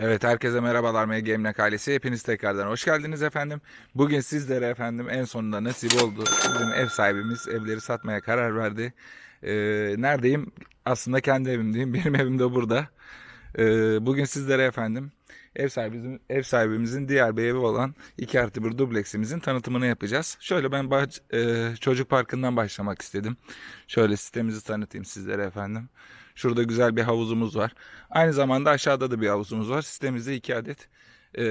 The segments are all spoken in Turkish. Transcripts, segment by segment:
Evet herkese merhabalar MG Emlak ailesi. Hepiniz tekrardan hoş geldiniz efendim. Bugün sizlere efendim en sonunda nasip oldu. Bizim ev sahibimiz evleri satmaya karar verdi. Ee, neredeyim? Aslında kendi evimdeyim. Benim evim de burada. Ee, bugün sizlere efendim ev sahibimizin, ev sahibimizin diğer bir evi olan 2 artı 1 dubleksimizin tanıtımını yapacağız. Şöyle ben bah- e, çocuk parkından başlamak istedim. Şöyle sitemizi tanıtayım sizlere efendim. Şurada güzel bir havuzumuz var. Aynı zamanda aşağıda da bir havuzumuz var. Sitemizde iki adet e,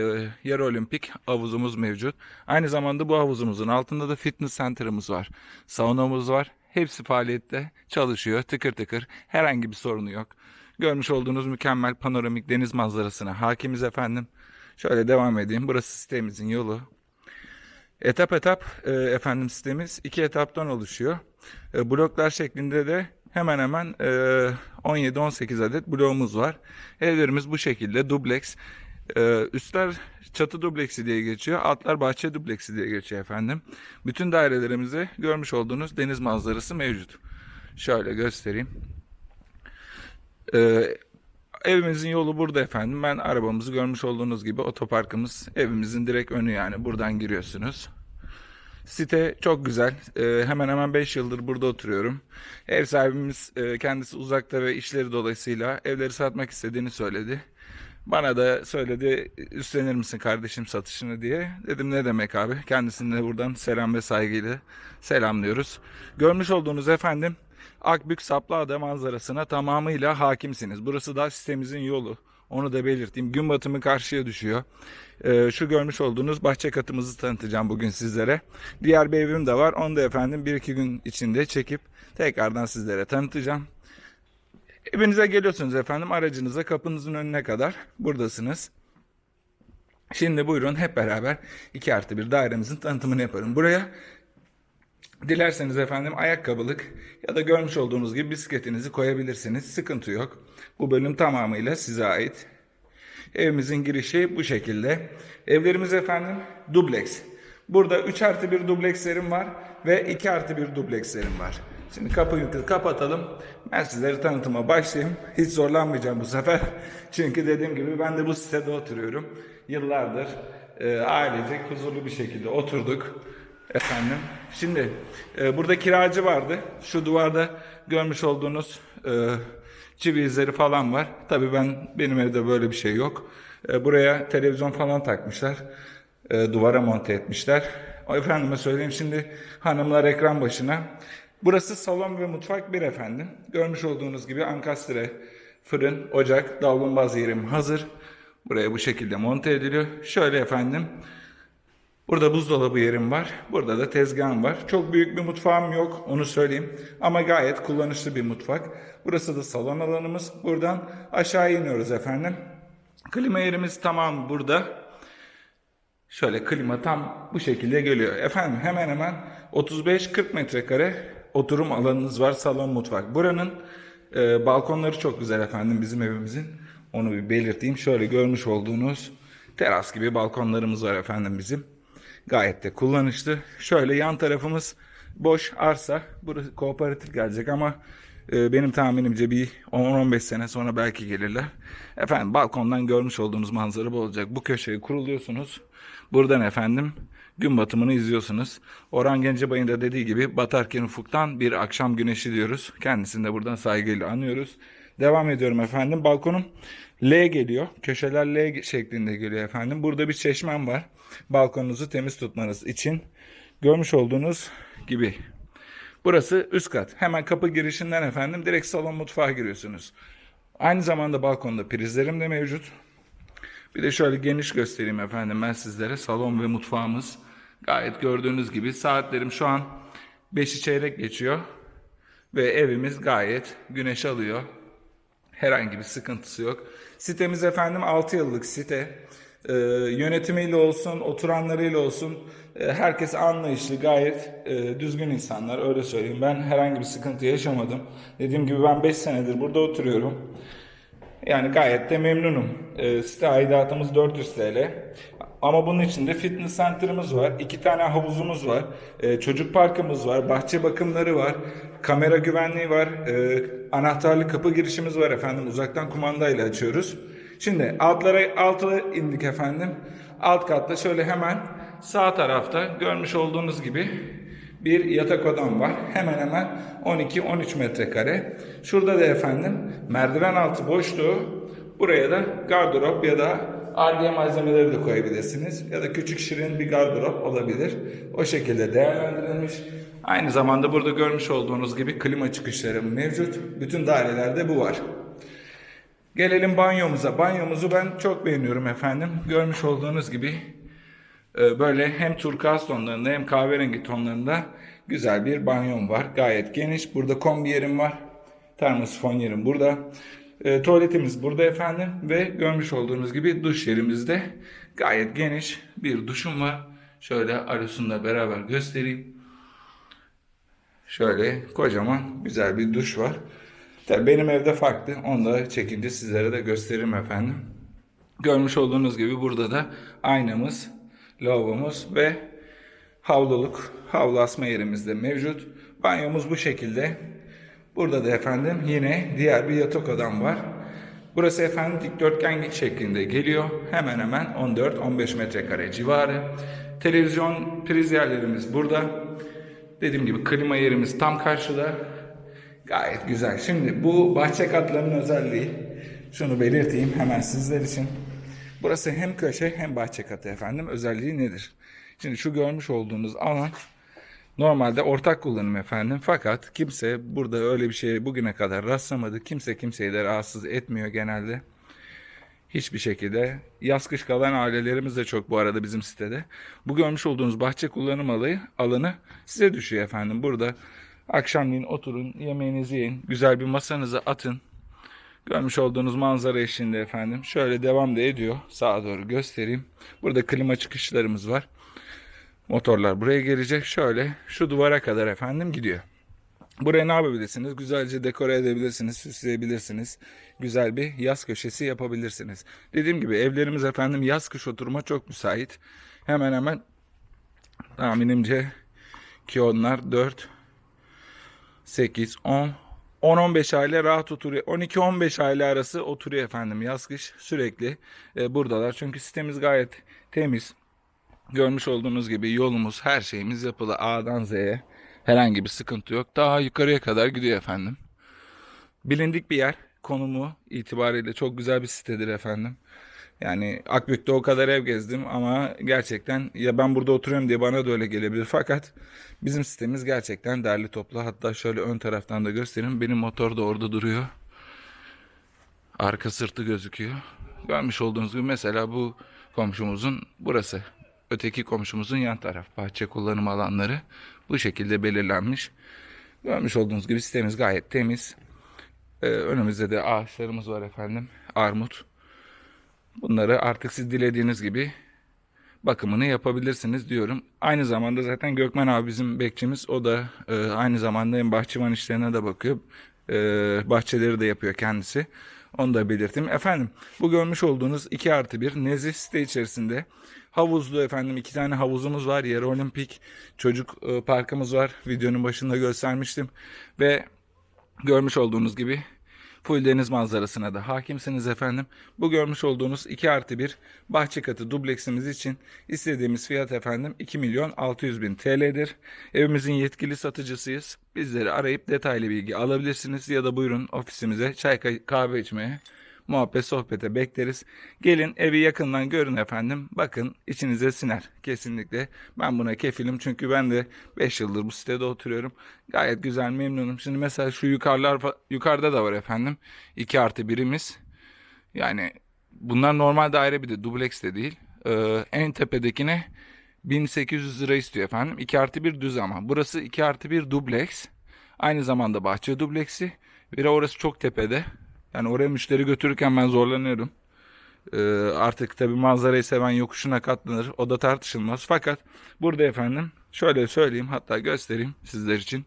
yarı olimpik havuzumuz mevcut. Aynı zamanda bu havuzumuzun altında da fitness center'ımız var. Saunamız var. Hepsi faaliyette çalışıyor tıkır tıkır. Herhangi bir sorunu yok. Görmüş olduğunuz mükemmel panoramik deniz manzarasına hakimiz efendim. Şöyle devam edeyim. Burası sitemizin yolu. Etap etap e, efendim sitemiz iki etaptan oluşuyor. E, bloklar şeklinde de hemen hemen e, 17-18 adet bloğumuz var. Evlerimiz bu şekilde dubleks. E, üstler çatı dubleksi diye geçiyor. Altlar bahçe dubleksi diye geçiyor efendim. Bütün dairelerimizde görmüş olduğunuz deniz manzarası mevcut. Şöyle göstereyim. E, Evimizin yolu burada efendim. Ben arabamızı görmüş olduğunuz gibi otoparkımız evimizin direkt önü yani. Buradan giriyorsunuz. Site çok güzel. Ee, hemen hemen 5 yıldır burada oturuyorum. Ev sahibimiz e, kendisi uzakta ve işleri dolayısıyla evleri satmak istediğini söyledi. Bana da söyledi üstlenir misin kardeşim satışını diye. Dedim ne demek abi. Kendisine buradan selam ve saygıyla selamlıyoruz. Görmüş olduğunuz efendim Akbük Saplıada manzarasına tamamıyla hakimsiniz. Burası da sitemizin yolu. Onu da belirteyim. Gün batımı karşıya düşüyor. Ee, şu görmüş olduğunuz bahçe katımızı tanıtacağım bugün sizlere. Diğer bir evim de var. Onu da efendim bir iki gün içinde çekip tekrardan sizlere tanıtacağım. Evinize geliyorsunuz efendim. Aracınıza kapınızın önüne kadar buradasınız. Şimdi buyurun hep beraber 2 artı bir dairemizin tanıtımını yapalım. Buraya Dilerseniz efendim ayakkabılık ya da görmüş olduğunuz gibi bisikletinizi koyabilirsiniz. Sıkıntı yok. Bu bölüm tamamıyla size ait. Evimizin girişi bu şekilde. Evlerimiz efendim dubleks. Burada 3 artı 1 dublekslerim var ve 2 artı 1 dublekslerim var. Şimdi kapıyı kapatalım. Ben sizlere tanıtıma başlayayım. Hiç zorlanmayacağım bu sefer. Çünkü dediğim gibi ben de bu sitede oturuyorum. Yıllardır e, ailecek huzurlu bir şekilde oturduk. Efendim. Şimdi e, burada kiracı vardı. Şu duvarda görmüş olduğunuz e, çivi izleri falan var. Tabii ben benim evde böyle bir şey yok. E, buraya televizyon falan takmışlar. E, duvara monte etmişler. O efendime söyleyeyim şimdi hanımlar ekran başına. Burası salon ve mutfak bir efendim. Görmüş olduğunuz gibi ankastre, fırın, ocak, davlumbaz yerim hazır. Buraya bu şekilde monte ediliyor. Şöyle efendim Burada buzdolabı yerim var. Burada da tezgahım var. Çok büyük bir mutfağım yok onu söyleyeyim. Ama gayet kullanışlı bir mutfak. Burası da salon alanımız. Buradan aşağı iniyoruz efendim. Klima yerimiz tamam burada. Şöyle klima tam bu şekilde geliyor. Efendim hemen hemen 35-40 metrekare oturum alanınız var salon mutfak. Buranın e, balkonları çok güzel efendim bizim evimizin. Onu bir belirteyim. Şöyle görmüş olduğunuz teras gibi balkonlarımız var efendim bizim. Gayet de kullanışlı. Şöyle yan tarafımız boş arsa. Burası kooperatif gelecek ama e, benim tahminimce bir 10-15 sene sonra belki gelirler. Efendim balkondan görmüş olduğunuz manzara bu olacak. Bu köşeye kuruluyorsunuz. Buradan efendim gün batımını izliyorsunuz. Orhan Gencebay'ın da dediği gibi batarken ufuktan bir akşam güneşi diyoruz. Kendisini de buradan saygıyla anıyoruz. Devam ediyorum efendim. Balkonum L geliyor. Köşeler L şeklinde geliyor efendim. Burada bir çeşmem var. Balkonunuzu temiz tutmanız için. Görmüş olduğunuz gibi. Burası üst kat. Hemen kapı girişinden efendim direkt salon mutfağa giriyorsunuz. Aynı zamanda balkonda prizlerim de mevcut. Bir de şöyle geniş göstereyim efendim ben sizlere. Salon ve mutfağımız gayet gördüğünüz gibi. Saatlerim şu an 5'i çeyrek geçiyor. Ve evimiz gayet güneş alıyor. Herhangi bir sıkıntısı yok. Sitemiz efendim 6 yıllık site. Ee, yönetimiyle olsun, oturanlarıyla olsun e, herkes anlayışlı, gayet e, düzgün insanlar öyle söyleyeyim. Ben herhangi bir sıkıntı yaşamadım. Dediğim gibi ben 5 senedir burada oturuyorum. Yani gayet de memnunum. E, site aidatımız 400 TL. Ama bunun içinde fitness center'ımız var. iki tane havuzumuz var. E, çocuk parkımız var. Bahçe bakımları var. Kamera güvenliği var. E, anahtarlı kapı girişimiz var efendim. Uzaktan kumandayla açıyoruz. Şimdi altlara altıra indik efendim. Alt katta şöyle hemen sağ tarafta görmüş olduğunuz gibi bir yatak odam var. Hemen hemen 12-13 metrekare. Şurada da efendim merdiven altı boşluğu. Buraya da gardırop ya da arge malzemeleri de koyabilirsiniz. Ya da küçük şirin bir gardırop olabilir. O şekilde değerlendirilmiş. Aynı zamanda burada görmüş olduğunuz gibi klima çıkışları mevcut. Bütün dairelerde bu var. Gelelim banyomuza. Banyomuzu ben çok beğeniyorum efendim. Görmüş olduğunuz gibi böyle hem turkuaz tonlarında hem kahverengi tonlarında güzel bir banyom var. Gayet geniş. Burada kombi yerim var. Termosifon yerim burada. E, tuvaletimiz burada efendim ve görmüş olduğunuz gibi duş yerimizde gayet geniş bir duşum var. Şöyle Alusun'la beraber göstereyim. Şöyle kocaman güzel bir duş var. Tabii benim evde farklı. Onu da çekince sizlere de gösteririm efendim. Görmüş olduğunuz gibi burada da aynamız, lavabomuz ve havluluk, havlu asma yerimiz de mevcut. Banyomuz bu şekilde. Burada da efendim yine diğer bir yatak odam var. Burası efendim dikdörtgen şeklinde geliyor. Hemen hemen 14-15 metrekare civarı. Televizyon priz yerlerimiz burada. Dediğim gibi klima yerimiz tam karşıda. Gayet güzel. Şimdi bu bahçe katlarının özelliği şunu belirteyim hemen sizler için. Burası hem köşe hem bahçe katı efendim. Özelliği nedir? Şimdi şu görmüş olduğunuz alan normalde ortak kullanım efendim. Fakat kimse burada öyle bir şeye bugüne kadar rastlamadı. Kimse kimseyi de rahatsız etmiyor genelde. Hiçbir şekilde. Yaz kış kalan ailelerimiz de çok bu arada bizim sitede. Bu görmüş olduğunuz bahçe kullanım alanı, alanı size düşüyor efendim. Burada akşamleyin oturun, yemeğinizi yiyin, güzel bir masanızı atın. Görmüş olduğunuz manzara eşliğinde efendim. Şöyle devam da ediyor. Sağa doğru göstereyim. Burada klima çıkışlarımız var. Motorlar buraya gelecek. Şöyle şu duvara kadar efendim gidiyor. Buraya ne yapabilirsiniz? Güzelce dekore edebilirsiniz, süsleyebilirsiniz. Güzel bir yaz köşesi yapabilirsiniz. Dediğim gibi evlerimiz efendim yaz kış oturuma çok müsait. Hemen hemen tahminimce ki onlar 4, 8, 10, 10-15 aile rahat oturuyor. 12-15 aile arası oturuyor efendim yaz kış sürekli e, buradalar. Çünkü sistemimiz gayet temiz. Görmüş olduğunuz gibi yolumuz her şeyimiz yapılı A'dan Z'ye. Herhangi bir sıkıntı yok. Daha yukarıya kadar gidiyor efendim. Bilindik bir yer. Konumu itibariyle çok güzel bir sitedir efendim. Yani Akbük'te o kadar ev gezdim ama gerçekten ya ben burada oturuyorum diye bana da öyle gelebilir. Fakat bizim sitemiz gerçekten derli toplu. Hatta şöyle ön taraftan da göstereyim. Benim motor da orada duruyor. Arka sırtı gözüküyor. Görmüş olduğunuz gibi mesela bu komşumuzun burası. Öteki komşumuzun yan taraf. Bahçe kullanım alanları bu şekilde belirlenmiş. Görmüş olduğunuz gibi sitemiz gayet temiz. Ee, önümüzde de ağaçlarımız var efendim. Armut. Bunları artık siz dilediğiniz gibi bakımını yapabilirsiniz diyorum. Aynı zamanda zaten Gökmen abi bizim bekçimiz. O da e, aynı zamanda hem bahçıvan işlerine de bakıyor. E, bahçeleri de yapıyor kendisi. Onu da belirteyim. Efendim bu görmüş olduğunuz 2 artı 1 nezih site içerisinde havuzlu efendim iki tane havuzumuz var. Yarı olimpik çocuk e, parkımız var. Videonun başında göstermiştim. Ve görmüş olduğunuz gibi full deniz manzarasına da hakimsiniz efendim. Bu görmüş olduğunuz 2 artı 1 bahçe katı dubleksimiz için istediğimiz fiyat efendim 2 milyon 600 bin TL'dir. Evimizin yetkili satıcısıyız. Bizleri arayıp detaylı bilgi alabilirsiniz ya da buyurun ofisimize çay kahve içmeye muhabbet sohbete bekleriz. Gelin evi yakından görün efendim. Bakın içinize siner kesinlikle. Ben buna kefilim çünkü ben de 5 yıldır bu sitede oturuyorum. Gayet güzel memnunum. Şimdi mesela şu yukarılar yukarıda da var efendim. 2 artı birimiz. Yani bunlar normal daire bir de dubleks de değil. Ee, en tepedekine 1800 lira istiyor efendim. 2 artı 1 düz ama. Burası 2 artı 1 dubleks. Aynı zamanda bahçe dubleksi. Bir orası çok tepede. Yani oraya müşteri götürürken ben zorlanıyorum. Ee, artık tabi manzarayı seven yokuşuna katlanır. O da tartışılmaz. Fakat burada efendim şöyle söyleyeyim hatta göstereyim sizler için.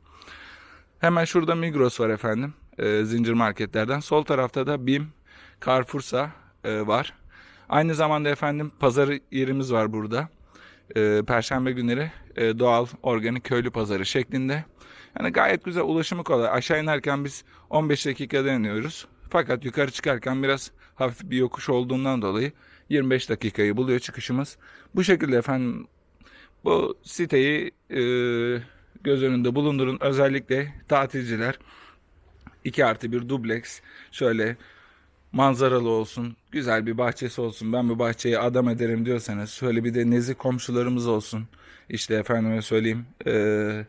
Hemen şurada Migros var efendim. Ee, zincir marketlerden. Sol tarafta da BİM, Carrefour'sa e, var. Aynı zamanda efendim pazar yerimiz var burada. Ee, Perşembe günleri e, doğal organik köylü pazarı şeklinde. Yani gayet güzel ulaşımı kolay. Aşağı inerken biz 15 dakikada iniyoruz. Fakat yukarı çıkarken biraz hafif bir yokuş olduğundan dolayı 25 dakikayı buluyor çıkışımız. Bu şekilde efendim bu siteyi e, göz önünde bulundurun. Özellikle tatilciler 2 artı bir dubleks şöyle manzaralı olsun, güzel bir bahçesi olsun, ben bu bahçeyi adam ederim diyorsanız şöyle bir de nezih komşularımız olsun. İşte efendime söyleyeyim eee,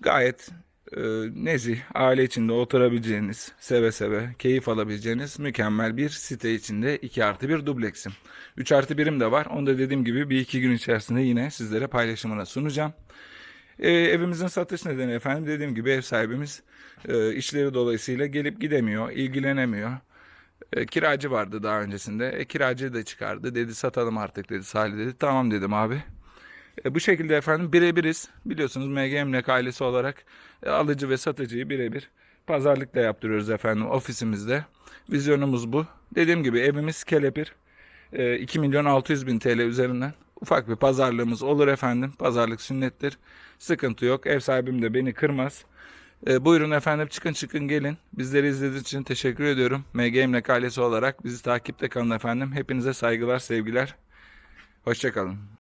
gayet eee, nezih, aile içinde oturabileceğiniz, seve seve, keyif alabileceğiniz mükemmel bir site içinde 2 artı bir dubleksim. 3 artı birim de var. Onu da dediğim gibi bir iki gün içerisinde yine sizlere paylaşımına sunacağım. E, evimizin satış nedeni efendim dediğim gibi ev sahibimiz e, işleri dolayısıyla gelip gidemiyor, ilgilenemiyor. E, kiracı vardı daha öncesinde. E, kiracıyı da çıkardı. Dedi satalım artık dedi Salih dedi. Tamam dedim abi. E, bu şekilde efendim birebiriz. Biliyorsunuz MG Emlak ailesi olarak e, alıcı ve satıcıyı birebir pazarlıkla yaptırıyoruz efendim ofisimizde. Vizyonumuz bu. Dediğim gibi evimiz kelepir. E, 2 milyon 600 bin TL üzerinden ufak bir pazarlığımız olur efendim. Pazarlık sünnettir. Sıkıntı yok. Ev sahibim de beni kırmaz. E, buyurun efendim çıkın çıkın gelin. Bizleri izlediğiniz için teşekkür ediyorum. MG Emlak ailesi olarak bizi takipte kalın efendim. Hepinize saygılar sevgiler. Hoşçakalın.